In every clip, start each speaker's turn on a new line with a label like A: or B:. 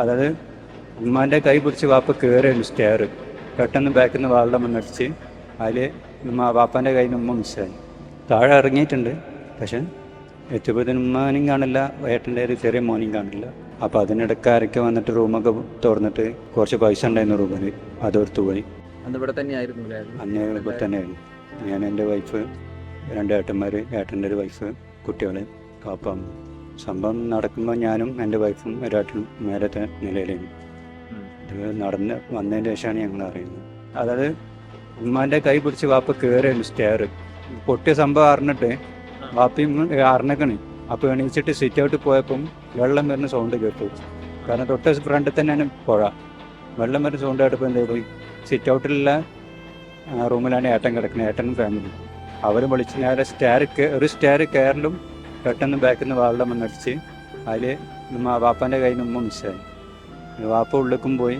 A: അതായത് ഉമ്മാന്റെ കൈ പിടിച്ച് വാപ്പ കയറിയാണ് സ്റ്റെയർ പെട്ടെന്ന് ബാക്കിൽ നിന്ന് വാളുടെ മണ്ണടിച്ച് അതിൽ ഉമ്മ വാപ്പാന്റെ കയ്യിൽ നിന്ന് ഉമ്മ മിസ്സായി താഴെ ഇറങ്ങിയിട്ടുണ്ട്. പക്ഷെ എത്തിയപ്പോഴത്തേനും ഉമ്മാനും കാണില്ല ഏട്ടന്റെ ഒരു ചെറിയ മോനും കാണില്ല. അപ്പോൾ അതിനിടയ്ക്ക് ആരൊക്കെ വന്നിട്ട് റൂമൊക്കെ തുറന്നിട്ട് കുറച്ച് പൈസ ഉണ്ടായിരുന്നു റൂമിൽ അതെടുത്തു പോയി.
B: അന്ന് ഇവിടെ തന്നെയായിരുന്നു
A: അന്ന് ഇവിടെ തന്നെയായിരുന്നു. ഞാൻ എന്റെ വൈഫ് രണ്ട് ഏട്ടന്മാർ ഏട്ടന്റെ ഒരു വൈഫ് കുട്ടികൾ അപ്പം സംഭവം നടക്കുമ്പോൾ ഞാനും എന്റെ വൈഫും ഒരാട്ടിനും മേലത്തെ നിലയിലായിരുന്നു.
B: ഉം.
A: ഇത് നടന്ന് വന്നതിന് ശേഷമാണ് ഞങ്ങൾ അറിയുന്നത്. അതായത് ഉമ്മാന്റെ കൈ പിടിച്ച് വാപ്പ കയറിയാണ് സ്റ്റെയർ പൊട്ടിയ സംഭവം അറിഞ്ഞിട്ട് വാപ്പയും അറിഞ്ഞക്കണ്. അപ്പോൾ എണീച്ചിട്ട് സിറ്റ് ഔട്ട് പോയപ്പം വെള്ളം വരുന്ന സൗണ്ട് കേട്ടു. കാരണം തൊട്ട് ഫ്രണ്ടിൽ തന്നെയാണ് പുഴ. വെള്ളം വരുന്ന സൗണ്ട് കേട്ടപ്പോൾ എന്ത് ചെയ്തു? സിറ്റ് ഔട്ടിലുള്ള റൂമിലാണ് ഏട്ടൻ കിടക്കുന്നത് ഏട്ടനും ഫാമിലി അവരും വിളിച്ച് നേരെ സ്റ്റെയർ ഒരു സ്റ്റെയർ കയറലും പെട്ടെന്ന് ബാക്കിൽ നിന്ന് വെള്ളം വന്നടിച്ച് അതിൽ നമ്മ വാപ്പാന്റെ കയ്യിൽ നിന്ന് ഉമ്മ മിസ്സായി. വാപ്പ ഉള്ളിലേക്കും പോയി.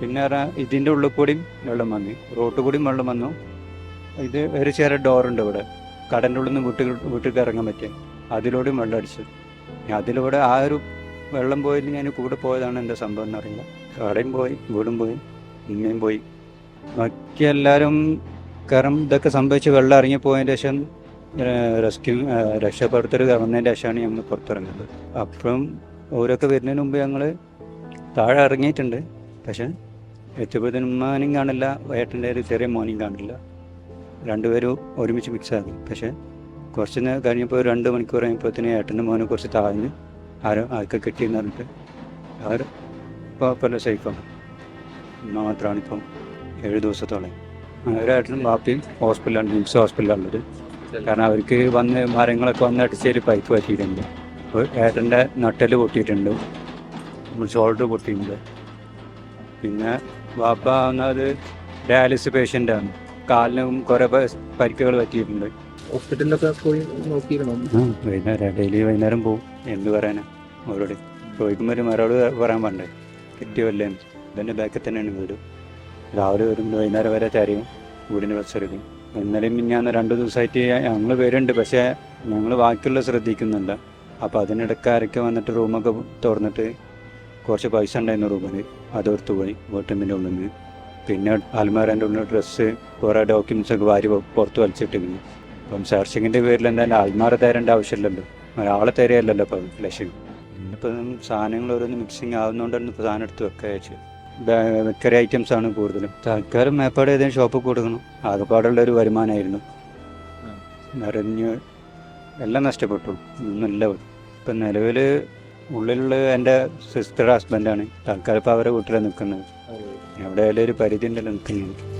A: പിന്നെ ഇതിന്റെ ഉള്ളിൽ കൂടിയും വെള്ളം വന്നു. റോട്ട് കൂടിയും വെള്ളം വന്നു. ഇത് ഒരു ചെറിയ ഡോറുണ്ട് ഇവിടെ. കടന്റെ ഉള്ളിൽ നിന്ന് വീട്ടിൽ വീട്ടിലേക്ക് ഇറങ്ങാൻ പറ്റിയ. അതിലൂടെയും വെള്ളം അടിച്ചു. അതിലൂടെ ആ ഒരു വെള്ളം പോയതിൽ ഞാൻ കൂടെ പോയതാണ് എന്റെ സംഭവം എന്ന് അറിയില്ല. കടയും പോയി വീടും പോയി ഉമ്മയും പോയി. ബാക്കി എല്ലാവരും കാരണം ഇതൊക്കെ സംഭവിച്ച് വെള്ളം ഇറങ്ങി പോയതിന് ശേഷം റെസ്ക്യൂ രക്ഷപ്പെടുത്തൽ ഗവൺമെന്റ് ശേഷമാണ് ഞങ്ങൾ പുറത്തിറങ്ങുന്നത്. അപ്പം ഓരോക്കെ വരുന്നതിന് മുമ്പ് ഞങ്ങൾ താഴെ ഇറങ്ങിയിട്ടുണ്ട്. പക്ഷേ എത്തിയപ്പോഴത്തേനും ഉമ്മാനും കാണില്ല ഏട്ടന്റെ ഒരു ചെറിയ മോനും കാണില്ല. രണ്ടുപേരും ഒരുമിച്ച് മിക്സ് ആകും പക്ഷെ കുറച്ച് നേരം കഴിഞ്ഞപ്പോൾ രണ്ട് മണിക്കൂർ കഴിഞ്ഞപ്പോഴത്തേന് ഏട്ടന്റെ മോനെ കുറച്ച് താഴ്ന്ന് ആരോ ആൾക്ക് കിട്ടിയെന്ന് പറഞ്ഞിട്ട് അവർ കുഴപ്പമില്ല സേഫാണ് മാത്രമാണ് ഇപ്പം ഏഴ് ദിവസത്തോളം. ഒരേട്ടനും ബാപ്പിയും ഹോസ്പിറ്റലാണ് നിംസ് ഹോസ്പിറ്റലാണുള്ളത് കാരണം അവർക്ക് വന്ന് മരങ്ങളൊക്കെ വന്ന് അടിച്ചതിൽ പൈപ്പ് പറ്റിയിട്ടുണ്ട്. അപ്പോൾ ഏട്ടന്റെ നട്ടൽ പൊട്ടിയിട്ടുണ്ട്. ഷോൾഡർ പൊട്ടിയിട്ടുണ്ട്. പിന്നെ വാപ്പ വന്നത് ഡയാലിസിസ് പേഷ്യന്റാണ്. കാലിനും കുറേ പരിക്കുകൾ പറ്റിയിട്ടുണ്ട്.
B: ഹോസ്പിറ്റലിലൊക്കെ പോയി നോക്കിയിരുന്നു?
A: വൈകുന്നേരം ഡെയിലി വൈകുന്നേരം പോവും എന്ത് പറയാനാ അവരോട്. ചോദിക്കുമ്പോൾ ഒരു മരോട് പറയാൻ പണ്ടേ കിട്ടിയല്ലേ ഇതിന്റെ ബാക്കിൽ തന്നെയാണ് വീട്. രാവിലെ വരുമ്പോൾ വൈകുന്നേരം വരെ തരയും വീടിന് ബസ്സെടുക്കും ഇന്നലെയും ഞാൻ രണ്ട് ദിവസമായിട്ട് ഞങ്ങൾ വരുന്നുണ്ട്. പക്ഷേ ഞങ്ങൾ ബാക്കിയുള്ള ശ്രദ്ധിക്കുന്നില്ല അപ്പോൾ അതിനിടയ്ക്ക് ആരൊക്കെ വന്നിട്ട് റൂമൊക്കെ തുറന്നിട്ട് കുറച്ച് പൈസ ഉണ്ടായിരുന്നു റൂമിൽ അതെടുത്ത് പോയി. വീട്ടിന്റെ ഉള്ളിൽ നിന്ന് പിന്നെ അൽമാരന്റെ ഉള്ളിൽ ഡ്രസ്സ് കുറേ ഡോക്യുമെൻസ് ഒക്കെ വാരി പുറത്ത് വലിച്ചിട്ടിരുന്നു. അപ്പം സെർച്ചിങ്ങിന്റെ പേരിൽ എന്തായാലും ആൾമാരെ തരേണ്ട ആവശ്യമില്ലല്ലോ. ഒരാളെ തരയല്ലല്ലോ അപ്പം ലക്ഷ്യം. ഇന്നിപ്പം സാധനങ്ങൾ ഓരോന്ന് മിക്സിങ് ആവുന്നതുകൊണ്ടാണ് ഇപ്പോൾ സാധനം എടുത്ത് വെക്കുക ബേക്കറി ഐറ്റംസ് ആണ് കൂടുതലും. തൽക്കാലം മേപ്പാട് ഏതെങ്കിലും ഷോപ്പ് കൊടുക്കണം. ആകെപ്പാടുള്ള ഒരു വരുമാനമായിരുന്നു. നിറഞ്ഞ് എല്ലാം നഷ്ടപ്പെട്ടു. ഒന്നുമില്ല ഇപ്പം നിലവിൽ ഉള്ളിലുള്ള എന്റെ സിസ്റ്റർ ഹസ്ബൻഡാണ് തൽക്കാലം ഇപ്പോൾ അവരെ വീട്ടിലാണ് നിൽക്കുന്നത് എവിടെയായാലും ഒരു പരിധി ഉണ്ടല്ലോ നിൽക്കുന്നത്